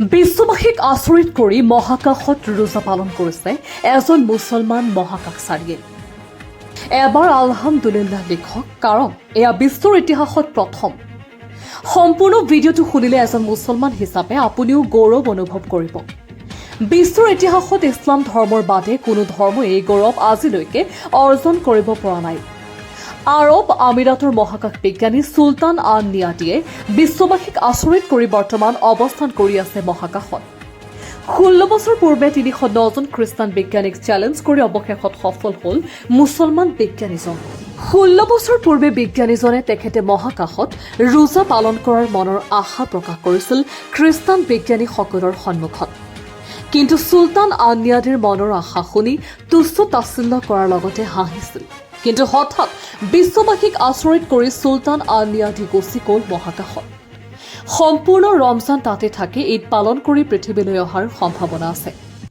বিশ্ববাসীক আচৰিত কৰি মহাকাশত ৰোজা পালন কৰিছে এজন মুছলমান মহাকাশচাৰীয়ে এবাৰ আলহামদুলিল্লাহ লিখক কাৰণ এয়া বিশ্বৰ ইতিহাসত প্ৰথম। সম্পূৰ্ণ ভিডিঅ'টো শুনিলে এজন মুছলমান হিচাপে আপুনিও গৌৰৱ অনুভৱ কৰিব। বিশ্বৰ ইতিহাসত ইছলাম ধৰ্মৰ বাদে কোনো ধৰ্মই এই গৌৰৱ আজিলৈকে অৰ্জন কৰিব পৰা নাই। আৰৱ আমিৰাটৰ মহাকাশ বিজ্ঞানী চুলতান আন নিয়াটিয়ে বিশ্ববাসীক আচৰিত কৰি বৰ্তমান অৱস্থান কৰি আছে মহাকাশত। ষোল্ল বছৰ পূৰ্বে তিনিশ দহজন খ্ৰীষ্টান বিজ্ঞানীক চেলেঞ্জ কৰি অৱশেষত সফল হ'ল মুছলমান বিজ্ঞানীজন। ষোল্ল বছৰ পূৰ্বে বিজ্ঞানীজনে তেখেতে মহাকাশত ৰোজা পালন কৰাৰ মনৰ আশা প্ৰকাশ কৰিছিল খ্ৰীষ্টান বিজ্ঞানীসকলৰ সন্মুখত। কিন্তু চুলতান আন্নিয়াদিৰ মনৰ আশা শুনি তুচ্ছ তাচ্ছিল্য কৰাৰ লগতে হাঁহিছিল। কিন্তু হঠাৎ বিশ্ববাসীক আচৰিত কৰি চুলতান নিয়াধি গুচি গ'ল মহাকাশত। সম্পূৰ্ণ ৰমজান তাতে থাকি ঈদ পালন কৰি পৃথিৱীলৈ অহাৰ সম্ভাৱনা আছে।